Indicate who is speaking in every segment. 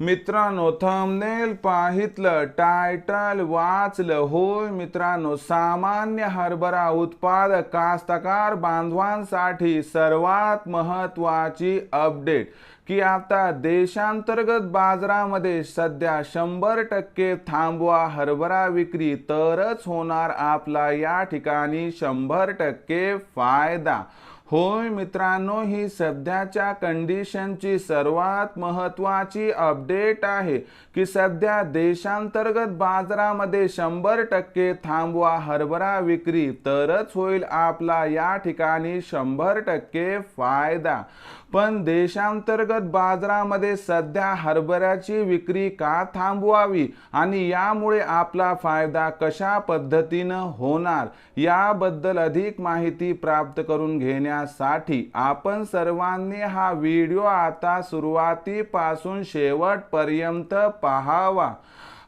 Speaker 1: मित्रांनो thumbnail पाहितलं title वाचलं. होय मित्रांनो सामान्य हरभरा उत्पादक कास्तकार बांधवांसाठी सर्वात महत्वाची अपडेट की आता देशांतर्गत बाजारामध्ये सध्या शंभर टक्के थांबवा हरभरा विक्री तरच होणार आपला या ठिकाणी शंभर टक्के फायदा. होय मित्रांनो ही सध्याच्या कंडिशनची सर्वात महत्वाची अपडेट आहे की सध्या देशांतर्गत बाजारामध्ये शंभर टक्के थांबवा हरभरा विक्री तरच होईल आपला. या ठिकाणी शंभर टक्के फायदा. पण देशांतर्गत बाजारामध्ये सध्या हरभऱ्याची विक्री का थांबवावी आणि यामुळे आपला फायदा कशा पद्धतीनं होणार याबद्दल अधिक माहिती प्राप्त करून घेण्यास करण्यासाठी आपण सर्वांनी हा व्हिडिओ आता सुरुवातीपासून शेवटपर्यंत पाहावा.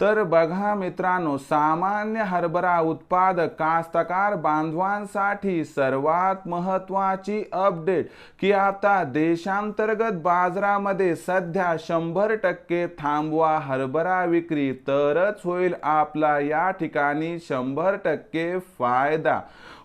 Speaker 1: तर बघा मित्रांनो सामान्य हरभरा उत्पादक कास्तकार बांधवांसाठी सर्वात महत्वाची अपडेट की आता देशांतर्गत बाजारामध्ये सध्या शंभर टक्के थांबवा हरभरा विक्री तरच होईल आपला या ठिकाणी शंभर टक्के फायदा.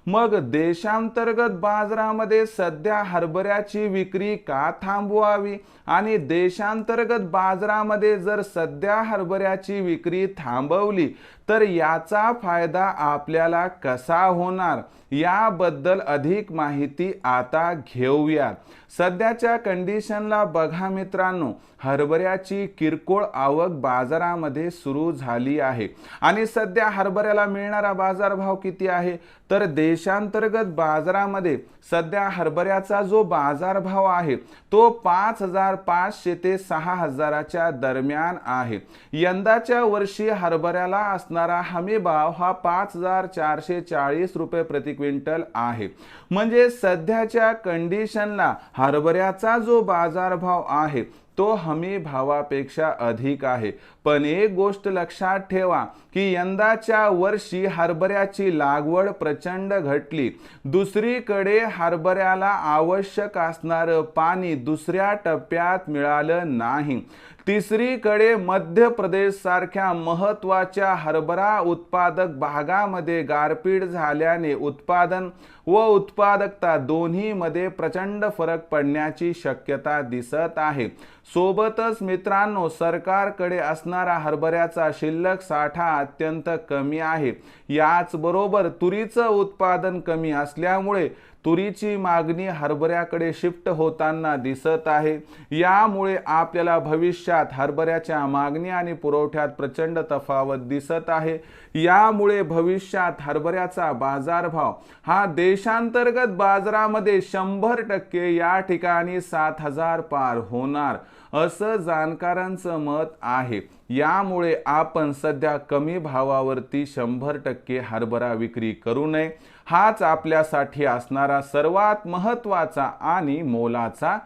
Speaker 1: मग देशांतर्गत बाजारामध्ये सध्या हरभऱ्याची विक्री का थांबवावी? आणि देशांतर्गत बाजारामध्ये जर सध्या हरभऱ्याची विक्री थांबवली तर याचा फायदा आपल्याला कसा होणार? याबद्दल अधिक माहिती आता घेऊया सध्याच्या कंडिशनला बघा मित्रांनो हरभऱ्याची किरकोळ आवक बाजारामध्ये सुरू झाली आहे. आणि सध्या हरभऱ्याला मिळणारा बाजारभाव किती आहे? तर दे देशांतर्गत बाजारामध्ये सध्या हरभऱ्याचा जो बाजारभाव आहे तो पाच हजार पाचशे ते सहा हजाराच्या दरम्यान आहे. यंदाच्या वर्षी हरभऱ्याला असणारा हमी भाव हा पाच हजार चारशे चाळीस रुपये प्रति क्विंटल आहे. म्हणजे सध्याच्या कंडिशनला हरभऱ्याचा जो बाजारभाव आहे तो हमी भावापेक्षा अधिक आहे. पण एक गोष्ट लक्षात ठेवा की यंदाच्या वर्षी हरभऱ्याची लागवड प्रचंड घटली. दुसरीकडे हरभऱ्याला आवश्यक असणारं पाणी दुसऱ्या टप्प्यात मिळालं नाही. तिसरीकडे मध्य प्रदेश सारख्या महत्त्वाच्या हरभरा उत्पादक भागामध्ये गारपीट झाल्याने उत्पादन व उत्पादकता दोन्हीमध्ये प्रचंड फरक पडण्याची शक्यता दिसत आहे. सोबतच मित्रांनो सरकारकडे असणारा हरभऱ्याचा शिल्लक साठा अत्यंत कमी आहे. याचबरोबर तुरीचं उत्पादन कमी असल्यामुळे तुरीची मागणी हरभऱ्याकडे शिफ्ट होताना दिसत आहे. यामुळे आपल्याला भविष्यात हरभऱ्याच्या मागणी आणि पुरवठ्यात प्रचंड तफावत दिसत आहे. यामुळे भविष्यात हरभऱ्याचा बाजारभाव हा देशांतर्गत बाजारामध्ये शंभर टक्के या ठिकाणी सात हजार पार होणार असं जाणकारांचं मत आहे. यामुळे आपण सध्या कमी भावावरती शंभर टक्के हरभरा विक्री करू नये. हाच आपल्यासाठी असणारा सर्वात महत्त्वाचा आणि मोलाचा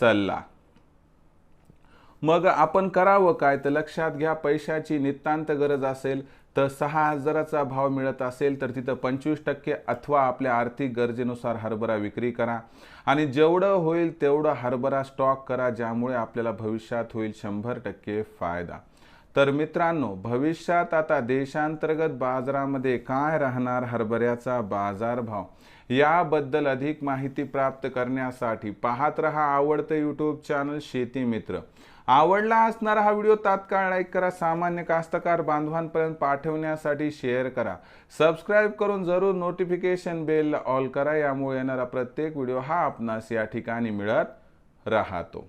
Speaker 1: सल्ला. मग आपण करावं काय? तर लक्षात घ्या पैशाची नितांत गरज असेल तर सहा हजाराचा भाव मिळत असेल तर तिथं पंचवीस टक्के अथवा आपल्या आर्थिक गरजेनुसार हरभरा विक्री करा. आणि जेवढं होईल तेवढं हरभरा स्टॉक करा ज्यामुळे आपल्याला भविष्यात होईल शंभर टक्के फायदा. तर मित्रांनो भविष्यात आता देशांतर्गत बाजारामध्ये काय राहणार हरभऱ्याचा बाजारभाव? याबद्दल अधिक माहिती प्राप्त करण्यासाठी पाहत रहा आवडतं यूट्यूब चॅनल शेती मित्र. आवडला असणारा हा व्हिडिओ तात्काळ लाईक करा सामान्य कास्तकार बांधवांपर्यंत पाठवण्यासाठी शेअर करा. सबस्क्राईब करून जरूर नोटिफिकेशन बेल ऑल करा यामुळे येणारा प्रत्येक व्हिडिओ हा आपणास या ठिकाणी मिळत राहतो.